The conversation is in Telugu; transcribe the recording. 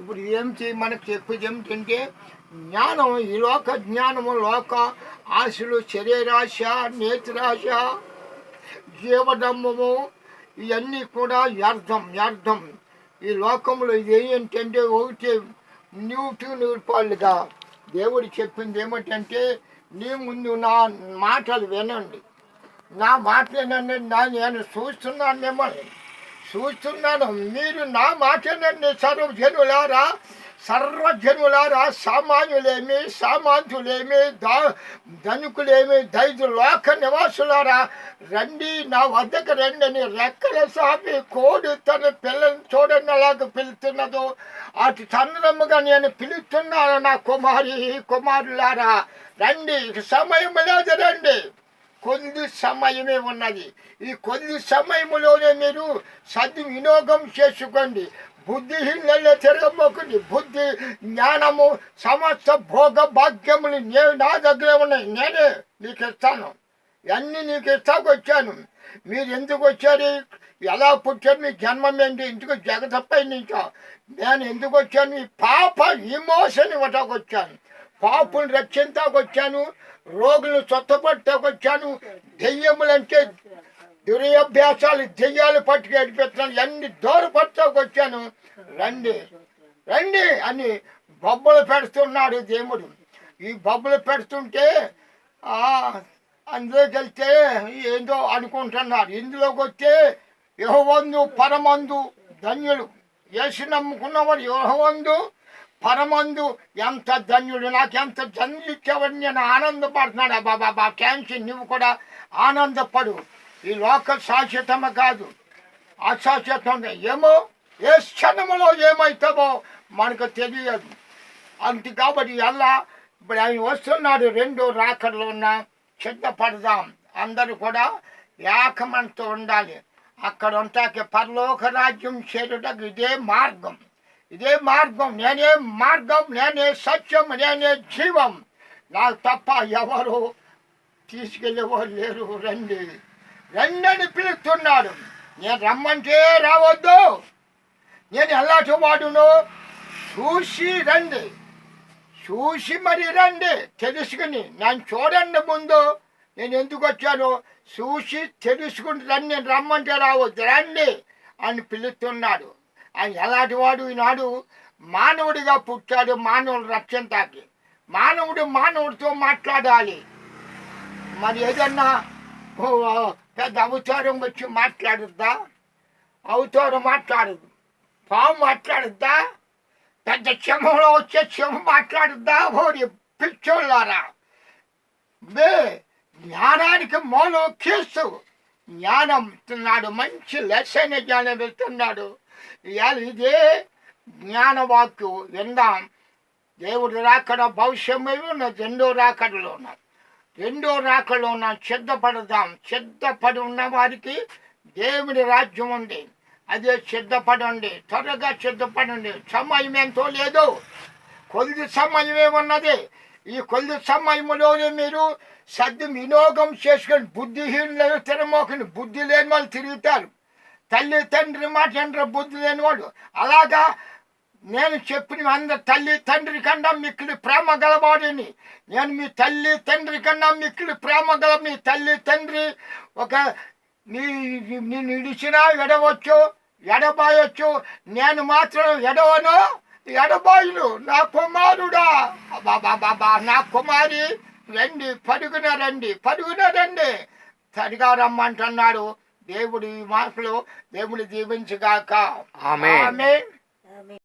ఇప్పుడు ఏమిటి మనకు చెప్పేది ఏమిటంటే జ్ఞానం ఈ లోక జ్ఞానము లోక ఆశలు శరీరాశ నేత్రాశ జీవదమ్మము ఇవన్నీ కూడా వ్యర్థం వ్యర్థం. ఈ లోకంలో ఏంటంటే ఒకటి నూటి నూరుపాలుగా దేవుడు చెప్పింది ఏమిటంటే నీ ముందు నా మాటలు వినండి. నా మాటలు వినండి నా నేను చూస్తున్నాను మిమ్మల్ని. చూస్తున్నాను. మీరు నా మాటనండి సర్వజనులారా సర్వజనులారా సామాన్యులేమి సామాన్యులేమి దా ధనుకులేమి దైదు లోక నివాసులారా రండి నా వద్దకు రండి అని రెక్కల సాపి కోడి తన పిల్లల్ని చూడండి అలాగ పిలుతున్నదో అటు చంద్రముగా నేను పిలుస్తున్నాను నా కుమారి కుమారులారా. రండి సమయం లేదు రండి. కొద్ది సమయమే ఉన్నది. ఈ కొద్ది సమయములోనే మీరు సద్వినియోగం చేసుకోండి. బుద్ధిహీనులలో తిరగబోకండి బుద్ధి జ్ఞానము సమస్త భోగ భాగ్యములు నే నా దగ్గర ఉన్నాయి. నేనే నీకు ఇస్తాను అన్నీ నీకు ఇస్తాకు వచ్చాను మీరు ఎందుకు వచ్చారు ఎలా పుట్టారు? మీ జన్మం ఏంటి ఎందుకు జగతపై నుంచో నేను ఎందుకు వచ్చాను ఈ పాప విమోచన ఇవ్వటానికి వచ్చాను పాపుని రక్షించడానికి వచ్చాను రోగులు స్వస్థపడటానికి దెయ్యములంటే దురభ్యాసాలు దెయ్యాలు పట్టుకు అడిపిస్తున్నాను అన్ని దూరపడటానికి రండి రండి అని బొబ్బలు పెడుతున్నాడు దేవుడు. ఈ బొబ్బలు పెడుతుంటే అందులోకి వెళ్తే ఏందో అనుకుంటున్నారు. ఇందులోకి వస్తే యహోవందు పరమందు ధన్యులు. యేసు నమ్ముకున్నవారు యహోవందు పరమందు ఎంత ధన్యుడు నాకు ఎంత ధన్యులు ఇచ్చావని నేను ఆనందపడుతున్నాడు బాబా బాబా క్యాన్సర్ నువ్వు కూడా ఆనందపడు. ఈ లోక శాశ్వతమ కాదు. అశాశ్వతం ఏమో ఏ క్షణములో ఏమవుతామో మనకు తెలియదు. అంత కాబట్టి ఎలా ఇప్పుడు ఆయన వస్తున్నాడు రెండు రాకర్లు ఉన్న సిద్ధపడదాం అందరూ కూడా ఏకమంతో ఉండాలి. అక్కడ ఉంటాకి పరలోక రాజ్యం చేరుటకు ఇదే మార్గం. ఇదే మార్గం నేనే మార్గం నేనే సత్యం నేనే జీవం. నాకు తప్ప ఎవరు తీసుకెళ్ళేవారు లేరు. రండి. రండి అని పిలుస్తున్నాడు. నేను రమ్మంటే రావద్దు. నేను ఎలాంటి వాడును చూసి రండి. చూసి మరి రండి. తెలుసుకుని నన్ను చూడండి ముందు. నేను ఎందుకు వచ్చాను చూసి తెలుసుకుని రండి. నేను రమ్మంటే రావద్దు. రండి అని పిలుస్తున్నాడు. ఎలాంటి వాడు? ఈనాడు మానవుడిగా పుట్టాడు మానవుడు రక్షంతాకి. మానవుడు మానవుడితో మాట్లాడాలి. మరి ఏదన్నా ఓ, పెద్ద అవతారం వచ్చి మాట్లాడుద్దా? అవతారం మాట్లాడదు. పాము మాట్లాడుద్దా? పెద్ద క్షమంలో వచ్చే క్షమ మాట్లాడుద్దా? ఓరి పిచ్చోళ్ళారా? బే జ్ఞానానికి మూలం క్రీస్తు జ్ఞానం ఇస్తున్నాడు మంచి లెసన్ జ్ఞానం వెళ్తున్నాడు ఇవాళ ఇదే జ్ఞానవాక్యం విందాం దేవుడు రాకడ భవిష్యమే ఉన్నది రెండో రాకడలో ఉన్నాం రెండో రాకడలో ఉన్నాం సిద్ధపడదాం. సిద్ధపడి ఉన్న వారికి దేవుడి రాజ్యం ఉంది. అదే సిద్ధపడండి. త్వరగా సిద్ధపడండి. సమయం ఎంతో లేదు. కొద్ది సమయమే ఉన్నది ఈ కొద్ది సమయంలోనే మీరు సద్దు వినియోగం చేసుకొని బుద్ధిహీనులు తిరమోకని బుద్ధి లేని వాళ్ళు తిరుగుతారు. తల్లి తండ్రి మాట ఎండ్ర బుద్ధి లేనివాడు. అలాగా నేను చెప్పిన అందరు తల్లి తండ్రి కన్నా మిక్కిలి ప్రేమ గలవాడిని. నేను మీ తల్లి తండ్రి కన్నా మిక్కిలి ప్రేమ గల మీ తల్లి తండ్రి. ఒక నీ నేను ఇడిచినా ఎడవచ్చు ఎడబాయొచ్చు. నేను మాత్రం ఎడవను ఎడబాయులు నా కుమారుడా. బాబా బాబా నా కుమారి రండి పరుగున రండి పరుగున రండి. సరిగా రమ్మంటున్నాడు. దేవుడి మాటలు దేవుడు దీవించుగాక ఆమె